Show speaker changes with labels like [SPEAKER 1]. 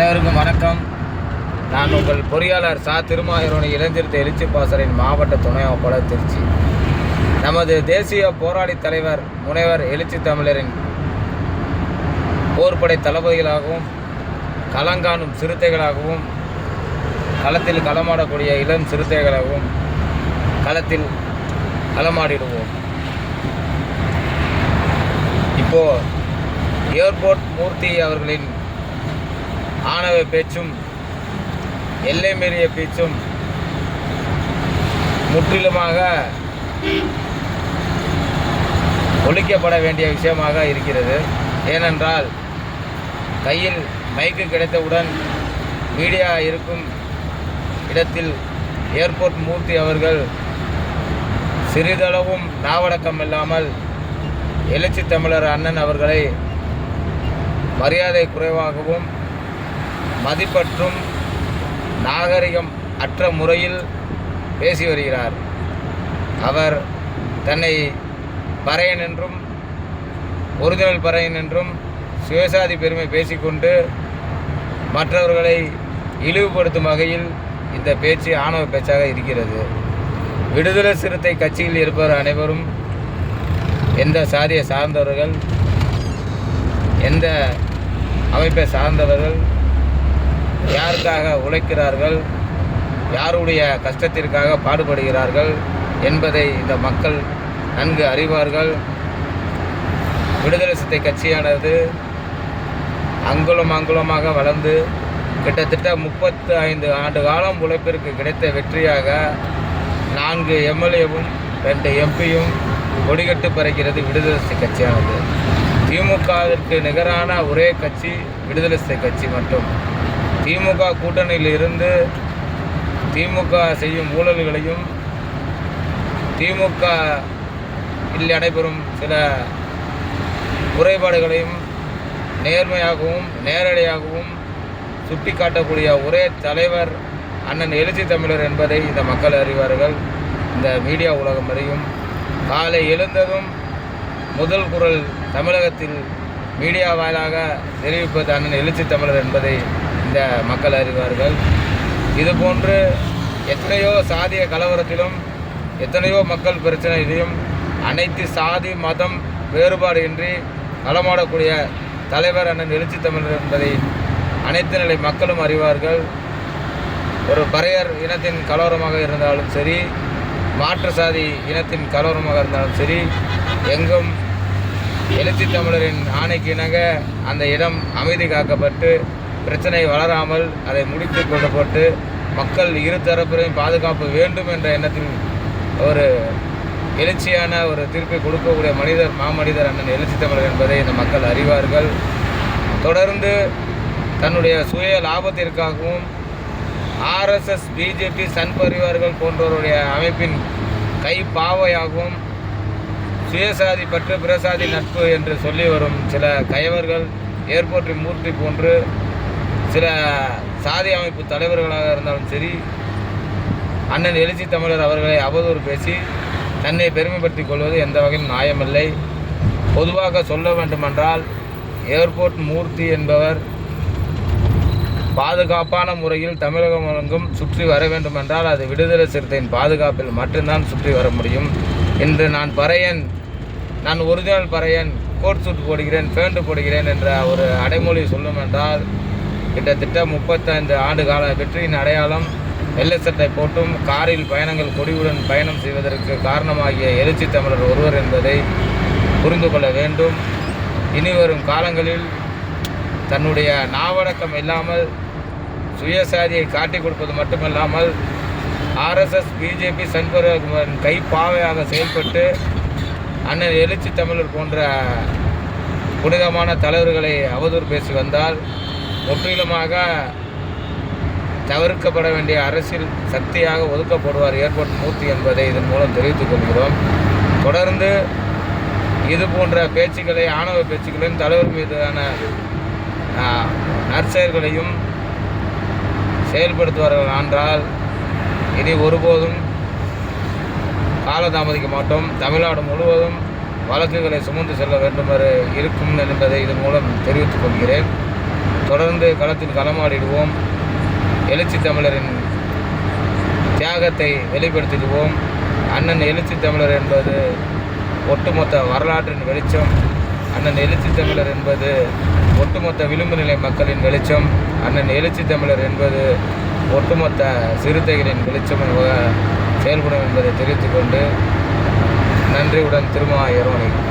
[SPEAKER 1] அனைவருக்கும் வணக்கம். நான் உங்கள் பொறியாளர் சா. திருமாயிரோனி இளைஞர்த்த எழுச்சி பாசரின் மாவட்ட துணை அமைப்பாளர் திருச்சி. நமது தேசிய போராளி தலைவர் முனைவர் எழுச்சி தமிழரின் போர்படை தளபதிகளாகவும் களங்காணும் சிறுத்தைகளாகவும் களத்தில் களமாடக்கூடிய இளம் சிறுத்தைகளாகவும் களத்தில் களமாடிடுவோம். இப்போ ஏர்போர்ட் மூர்த்தி அவர்களின் ஆணவ பேச்சும் எல்லை மீறிய பேச்சும் முற்றிலுமாக ஒழிக்கப்பட வேண்டிய விஷயமாக இருக்கிறது. ஏனென்றால் கையில் மைக்கு கிடைத்தவுடன் மீடியா இருக்கும் இடத்தில் ஏர்போர்ட் மூர்த்தி அவர்கள் சிறிதளவும் நாவடக்கம் இல்லாமல் எழுச்சி தமிழர் அண்ணன் அவர்களை மரியாதை குறைவாகவும் மதிப்பற்றும் நாகரிகம் அற்ற முறையில் பேசி வருகிறார். அவர் தன்னை பறையன் என்றும் ஒரிஜினல் பறையன் என்றும் சுயசாதி பெருமை பேசிக்கொண்டு மற்றவர்களை இழிவுபடுத்தும் வகையில் இந்த பேச்சு ஆணவ பேச்சாக இருக்கிறது. விடுதலை சிறுத்தை கட்சியில் இருப்பவர் அனைவரும் எந்த சாதியை சார்ந்தவர்கள் எந்த அமைப்பை சார்ந்தவர்கள் யாருக்காக உழைக்கிறார்கள்? யாருடைய கஷ்டத்திற்காக பாடுபடுகிறார்கள்? என்பதை இந்த மக்கள் நன்கு அறிவார்கள். விடுதலை சித்தை கட்சியானது அங்குலம் அங்குலமாக வளர்ந்து கிட்டத்தட்ட முப்பத்து ஐந்து ஆண்டு காலம் உழைப்பிற்கு கிடைத்த வெற்றியாக நான்கு எம்எல்ஏவும் ரெண்டு எம்பியும் கொடிகட்டு பறக்கிறது விடுதலை சித்தை கட்சியானது. திமுகவிற்கு நிகரான ஒரே கட்சி விடுதலை சித்தை கட்சி மட்டும். திமுக கூட்டணியில் இருந்து திமுக செய்யும் ஊழல்களையும் திமுக இல் நடைபெறும் சில குறைபாடுகளையும் நேர்மையாகவும் நேரடியாகவும் சுட்டி காட்டக்கூடிய ஒரே தலைவர் அண்ணன் எழுச்சி தமிழர் என்பதை இந்த மக்கள் அறிவார்கள். இந்த மீடியா உலகம் அறியும். காலை எழுந்ததும் முதல் குரல் தமிழகத்தில் மீடியா வாயிலாக தெரிவிப்பது அண்ணன் எழுச்சி தமிழர் என்பதை இந்த மக்கள் அறிவார்கள். இது போன்று எத்தனையோ சாதிய கலவரத்திலும் எத்தனையோ மக்கள் பிரச்சனையிலையும் அனைத்து சாதி மதம் வேறுபாடு இன்றி களமாடக்கூடிய தலைவர் அண்ணன் எழுச்சி தமிழர் என்பதை அனைத்து நிலை மக்களும் அறிவார்கள். ஒரு பறையர் இனத்தின் கலவரமாக இருந்தாலும் சரி மாற்று சாதி இனத்தின் கலவரமாக இருந்தாலும் சரி எங்கும் எழுச்சி தமிழரின் ஆணைக்கு இணங்க அந்த இடம் அமைதி காக்கப்பட்டு பிரச்சனை வளராமல் அதை முடித்து கொள்ளப்பட்டு மக்கள் இரு தரப்பிலையும் பாதுகாப்பு வேண்டும் என்ற எண்ணத்தில் ஒரு எழுச்சியான ஒரு தீர்ப்பை கொடுக்கக்கூடிய மனிதர் மாமனிதர் அண்ணன் எழுச்சி தமிழர் என்பதை இந்த மக்கள் அறிவார்கள். தொடர்ந்து தன்னுடைய சுய லாபத்திற்காகவும் ஆர்எஸ்எஸ் பிஜேபி சன் பரிவார்கள் போன்றவருடைய அமைப்பின் கை பாவையாகவும் சுயசாதி பற்று பிரசாதி நட்பு என்று சொல்லி வரும் சில கயவர்கள் ஏர்போர்ட் மூர்த்தி போன்று சில சாதி அமைப்பு தலைவர்களாக இருந்தாலும் சரி அண்ணன் எழுச்சி தமிழர் அவர்களை அவதூறு பேசி தன்னை பெருமைப்படுத்திக் கொள்வது எந்த வகையும் நியாயமில்லை. பொதுவாக சொல்ல வேண்டுமென்றால் ஏர்போர்ட் மூர்த்தி என்பவர் பாதுகாப்பான முறையில் தமிழகம் வழங்கும் சுற்றி வர வேண்டுமென்றால் அது விடுதலை சிறுத்தையின் பாதுகாப்பில் மட்டும்தான் சுற்றி வர முடியும். இன்று நான் பறையன் நான் ஒரிஜினல் பறையன் கோட் சூட் போடுகிறேன் பேண்ட் போடுகிறேன் என்ற ஒரு அடைமொழி சொல்லும் என்றால் கிட்டத்தட்ட முப்பத்தைந்து ஆண்டு கால வெற்றியின் அடையாளம் வெள்ளை சட்டை போட்டும் காரில் பயணங்கள் கொடியுடன் பயணம் செய்வதற்கு காரணமாகிய எழுச்சி தமிழர் ஒருவர் என்பதை புரிந்து கொள்ள வேண்டும். இனி வரும் காலங்களில் தன்னுடைய நாவடக்கம் இல்லாமல் சுயசாதியை காட்டிக் கொடுப்பது மட்டுமல்லாமல் ஆர்எஸ்எஸ் பிஜேபி சண்பரின் கைப்பாவையாக செயல்பட்டு அண்ணன் எழுச்சி தமிழர் போன்ற புனிதமான தலைவர்களை அவதூறு பேசி வந்தால் முற்றிலுமாக தவிர்க்கப்பட வேண்டிய அரசியல் சக்தியாக ஒதுக்கப்படுவார் ஏர்போர்ட் மூர்த்தி என்பதை இதன் மூலம் தெரிவித்துக் கொள்கிறோம். தொடர்ந்து இது போன்ற பேச்சுக்களை ஆணவ பேச்சுக்களையும் தலைவர் மீதான நற்செயல்களையும் செயல்படுத்துவார்கள் என்றால் இனி ஒருபோதும் காலதாமதிக்க மாட்டோம். தமிழ்நாடு முழுவதும் வழக்குகளை சுமந்து செல்ல வேண்டும் என்று இருக்கும் என்பதை இதன் மூலம் தெரிவித்துக் கொள்கிறேன். தொடர்ந்து களத்தில் களமாடிடுவோம். எழுச்சி தமிழரின் தியாகத்தை வெளிப்படுத்திடுவோம். அண்ணன் எழுச்சி தமிழர் என்பது ஒட்டுமொத்த வரலாற்றின் வெளிச்சம். அண்ணன் எழுச்சி தமிழர் என்பது ஒட்டுமொத்த விளிம்பு நிலை மக்களின் வெளிச்சம். அண்ணன் எழுச்சி தமிழர் என்பது ஒட்டுமொத்த சிறுத்தைகளின் வெளிச்சம் என்ப- செயல்படும் என்பதை தெரிவித்துக்கொண்டு நன்றியுடன் திருமா இரவணி